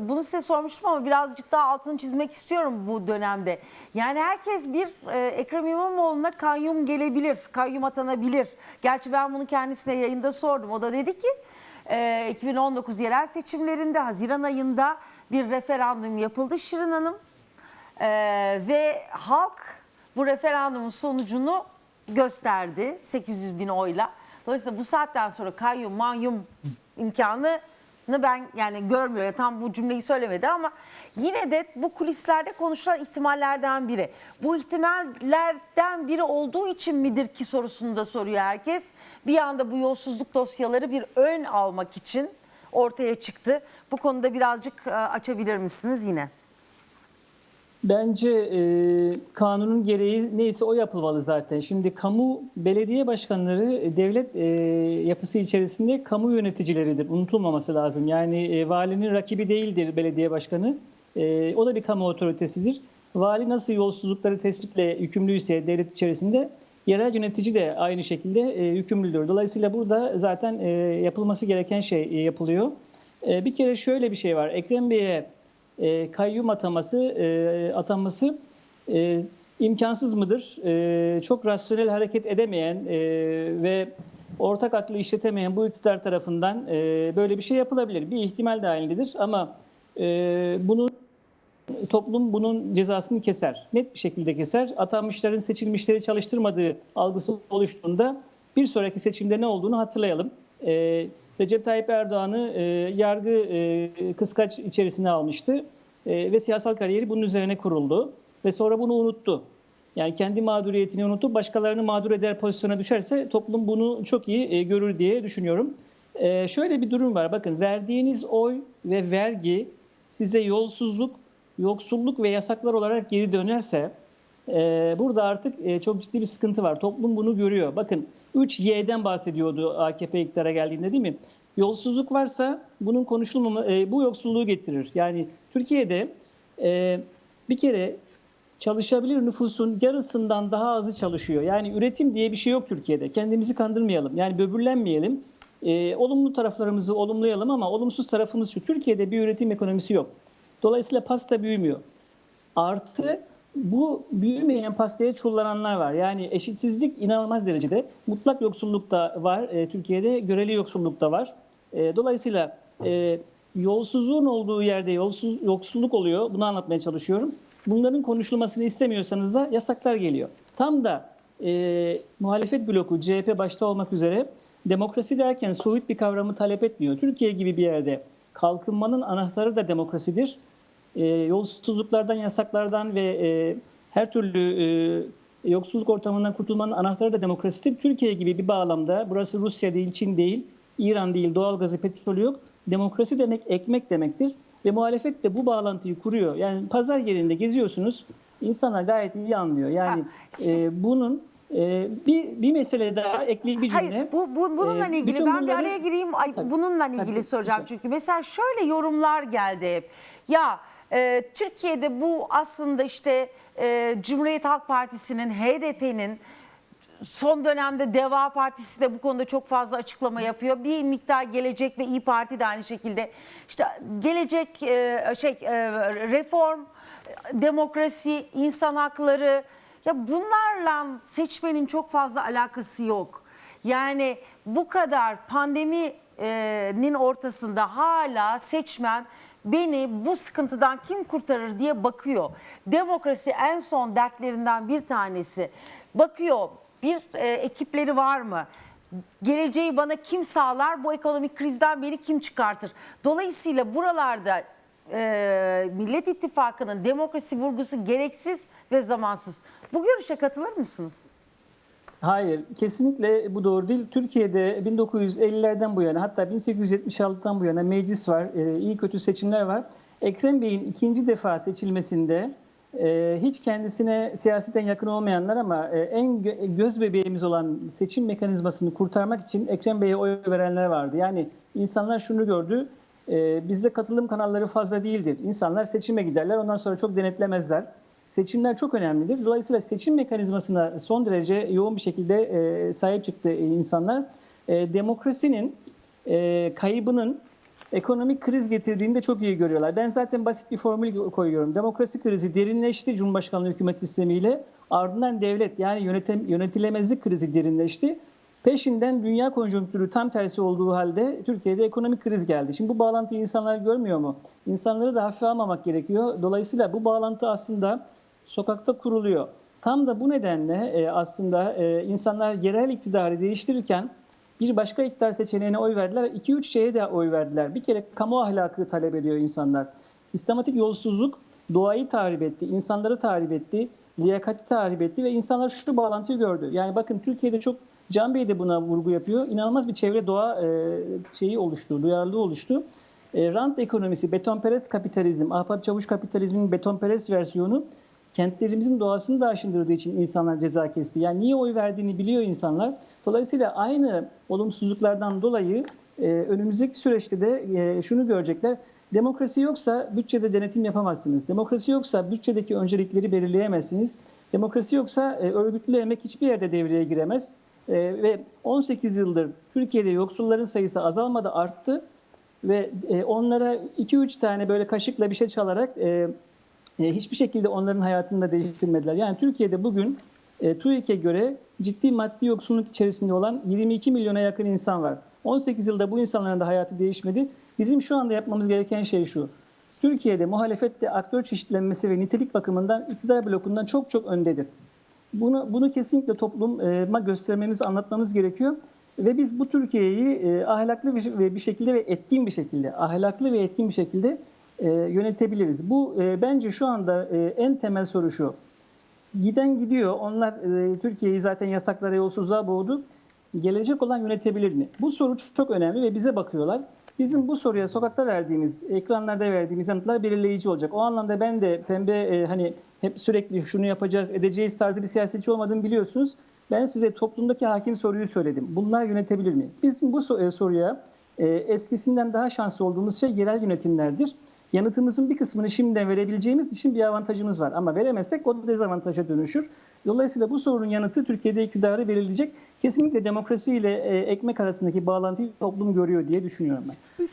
Bunu size sormuştum ama birazcık daha altını çizmek istiyorum bu dönemde. Yani herkes bir e, Ekrem İmamoğlu'na kayyum gelebilir, kayyum atanabilir. Gerçi ben bunu kendisine yayında sordum. O da dedi ki e, 2019 yerel seçimlerinde Haziran ayında bir referandum yapıldı Şirin Hanım. E, ve halk bu referandumun sonucunu gösterdi 800 bin oyla. Dolayısıyla bu saatten sonra kayyum manyum imkanı ben yani görmüyorum. Tam bu cümleyi söylemedi ama yine de bu kulislerde konuşulan ihtimallerden biri. Bu ihtimallerden biri olduğu için midir ki sorusunu da soruyor herkes. Bir anda bu yolsuzluk dosyaları bir ön almak için ortaya çıktı. Bu konuda birazcık e, açabilir misiniz yine? Bence e, kanunun gereği neyse o yapılmalı zaten. Şimdi kamu belediye başkanları e, devlet e, yapısı içerisinde kamu yöneticileridir. Unutulmaması lazım. Yani e, valinin rakibi değildir belediye başkanı. E, o da bir kamu otoritesidir. Vali nasıl yolsuzlukları tespitle yükümlüyse devlet içerisinde yerel yönetici de aynı şekilde e, yükümlüdür. Dolayısıyla burada zaten e, yapılması gereken şey e, yapılıyor. E, bir kere şöyle bir şey var. Ekrem Bey'e e, kayyum ataması e, atanması e, imkansız mıdır? E, çok rasyonel hareket edemeyen e, ve ortak aklı işletemeyen bu iktidar tarafından e, böyle bir şey yapılabilir. Bir ihtimal dahilindedir ama e, bunu toplum bunun cezasını keser. Net bir şekilde keser. Atanmışların seçilmişleri çalıştırmadığı algısı oluştuğunda bir sonraki seçimde ne olduğunu hatırlayalım. E, Recep Tayyip Erdoğan'ı e, yargı e, kıskaç içerisine almıştı e, ve siyasal kariyeri bunun üzerine kuruldu ve sonra bunu unuttu. Yani kendi mağduriyetini unutup başkalarını mağdur eder pozisyona düşerse toplum bunu çok iyi e, görür diye düşünüyorum. E, şöyle bir durum var. Bakın verdiğiniz oy ve vergi size yolsuzluk, yoksulluk ve yasaklar olarak geri dönerse e, burada artık e, çok ciddi bir sıkıntı var. Toplum bunu görüyor. Bakın 3Y'den bahsediyordu AKP iktidara geldiğinde değil mi? Yolsuzluk varsa bunun konuşulmama, e, bu yoksulluğu getirir. Yani Türkiye'de e, bir kere çalışabilir nüfusun yarısından daha azı çalışıyor. Yani üretim diye bir şey yok Türkiye'de. Kendimizi kandırmayalım. Yani böbürlenmeyelim. E, olumlu taraflarımızı olumlayalım ama olumsuz tarafımız şu. Türkiye'de bir üretim ekonomisi yok. Dolayısıyla pasta büyümüyor. Artı bu büyümeyen pastaya çullananlar var. Yani eşitsizlik inanılmaz derecede. Mutlak yoksulluk da var e, Türkiye'de, göreli yoksulluk da var. E, dolayısıyla e, yolsuzluğun olduğu yerde yolsuz, yoksulluk oluyor. Bunu anlatmaya çalışıyorum. Bunların konuşulmasını istemiyorsanız da yasaklar geliyor. Tam da e, muhalefet bloku CHP başta olmak üzere demokrasi derken soyut bir kavramı talep etmiyor. Türkiye gibi bir yerde kalkınmanın anahtarı da demokrasidir e, yolsuzluklardan, yasaklardan ve e, her türlü e, yoksulluk ortamından kurtulmanın anahtarı da demokrasidir. Türkiye gibi bir bağlamda, burası Rusya değil, Çin değil, İran değil, doğalgazı, petrolü yok. Demokrasi demek ekmek demektir. Ve muhalefet de bu bağlantıyı kuruyor. Yani pazar yerinde geziyorsunuz, insanlar gayet iyi anlıyor. Yani e, bunun e, bir, bir mesele daha ekleyip bir cümle. Hayır, bu, bu bununla Ee, ilgili ben bir bunları- araya gireyim. Ay, Tabii, bununla ilgili tabii, soracağım lütfen. çünkü. Mesela şöyle yorumlar geldi hep. Ya e, Türkiye'de bu aslında işte e, Cumhuriyet Halk Partisi'nin, HDP'nin son dönemde Deva Partisi de bu konuda çok fazla açıklama yapıyor. Bir miktar Gelecek ve İyi Parti de aynı şekilde. İşte Gelecek e, şey e, reform, demokrasi, insan hakları ya bunlarla seçmenin çok fazla alakası yok. Yani bu kadar pandeminin ortasında hala seçmen beni bu sıkıntıdan kim kurtarır diye bakıyor. Demokrasi en son dertlerinden bir tanesi. Bakıyor bir e, ekipleri var mı? Geleceği bana kim sağlar? Bu ekonomik krizden beni kim çıkartır? Dolayısıyla buralarda e, Millet İttifakı'nın demokrasi vurgusu gereksiz ve zamansız. Bu görüşe katılır mısınız? Hayır, kesinlikle bu doğru değil. Türkiye'de 1950'lerden bu yana hatta 1876'dan bu yana meclis var, e, iyi kötü seçimler var. Ekrem Bey'in ikinci defa seçilmesinde e, hiç kendisine siyaseten yakın olmayanlar ama e, en gö- göz bebeğimiz olan seçim mekanizmasını kurtarmak için Ekrem Bey'e oy verenler vardı. Yani insanlar şunu gördü, e, bizde katılım kanalları fazla değildir. İnsanlar seçime giderler, ondan sonra çok denetlemezler. Seçimler çok önemlidir. Dolayısıyla seçim mekanizmasına son derece yoğun bir şekilde e, sahip çıktı e, insanlar. E, demokrasinin e, kaybının ekonomik kriz getirdiğini de çok iyi görüyorlar. Ben zaten basit bir formül koyuyorum. Demokrasi krizi derinleşti Cumhurbaşkanlığı hükümet sistemiyle. Ardından devlet yani yönetem, yönetilemezlik krizi derinleşti. Peşinden dünya konjonktürü tam tersi olduğu halde Türkiye'de ekonomik kriz geldi. Şimdi bu bağlantıyı insanlar görmüyor mu? İnsanları da hafife almamak gerekiyor. Dolayısıyla bu bağlantı aslında sokakta kuruluyor. Tam da bu nedenle e, aslında e, insanlar yerel iktidarı değiştirirken bir başka iktidar seçeneğine oy verdiler. 2-3 şeye de oy verdiler. Bir kere kamu ahlakı talep ediyor insanlar. Sistematik yolsuzluk doğayı tahrip etti, insanları tahrip etti, liyakati tahrip etti ve insanlar şu bağlantıyı gördü. Yani bakın Türkiye'de çok Can Bey de buna vurgu yapıyor. İnanılmaz bir çevre doğa e, şeyi oluştu, duyarlılığı oluştu. E, rant ekonomisi, betonperest kapitalizm, ahbap çavuş kapitalizmin betonperest versiyonu kentlerimizin doğasını da aşındırdığı için insanlar ceza kesti. Yani niye oy verdiğini biliyor insanlar. Dolayısıyla aynı olumsuzluklardan dolayı e, önümüzdeki süreçte de e, şunu görecekler. Demokrasi yoksa bütçede denetim yapamazsınız. Demokrasi yoksa bütçedeki öncelikleri belirleyemezsiniz. Demokrasi yoksa e, örgütlü emek hiçbir yerde devreye giremez. E, ve 18 yıldır Türkiye'de yoksulların sayısı azalmadı, arttı ve e, onlara 2-3 tane böyle kaşıkla bir şey çalarak e, e, hiçbir şekilde onların hayatını da değiştirmediler. Yani Türkiye'de bugün e, TÜİK'e göre ciddi maddi yoksulluk içerisinde olan 22 milyona yakın insan var. 18 yılda bu insanların da hayatı değişmedi. Bizim şu anda yapmamız gereken şey şu. Türkiye'de muhalefette aktör çeşitlenmesi ve nitelik bakımından iktidar blokundan çok çok öndedir. Bunu, bunu kesinlikle topluma göstermemiz, anlatmamız gerekiyor. Ve biz bu Türkiye'yi e, ahlaklı bir, bir şekilde ve etkin bir şekilde, ahlaklı ve etkin bir şekilde e, yönetebiliriz. Bu e, bence şu anda e, en temel soru şu. Giden gidiyor. Onlar Türkiye'yi zaten yasaklara, yolsuzluğa boğdu. Gelecek olan yönetebilir mi? Bu soru çok önemli ve bize bakıyorlar. Bizim bu soruya sokakta verdiğimiz, ekranlarda verdiğimiz yanıtlar belirleyici olacak. O anlamda ben de pembe e, hani hep sürekli şunu yapacağız, edeceğiz tarzı bir siyasetçi olmadığımı biliyorsunuz. Ben size toplumdaki hakim soruyu söyledim. Bunlar yönetebilir mi? Bizim bu so- soruya e, eskisinden daha şanslı olduğumuz şey yerel yönetimlerdir. Yanıtımızın bir kısmını şimdiden verebileceğimiz için bir avantajımız var. Ama veremezsek o da dezavantaja dönüşür. Dolayısıyla bu sorunun yanıtı Türkiye'de iktidarı belirleyecek. Kesinlikle demokrasi ile e, ekmek arasındaki bağlantıyı toplum görüyor diye düşünüyorum ben.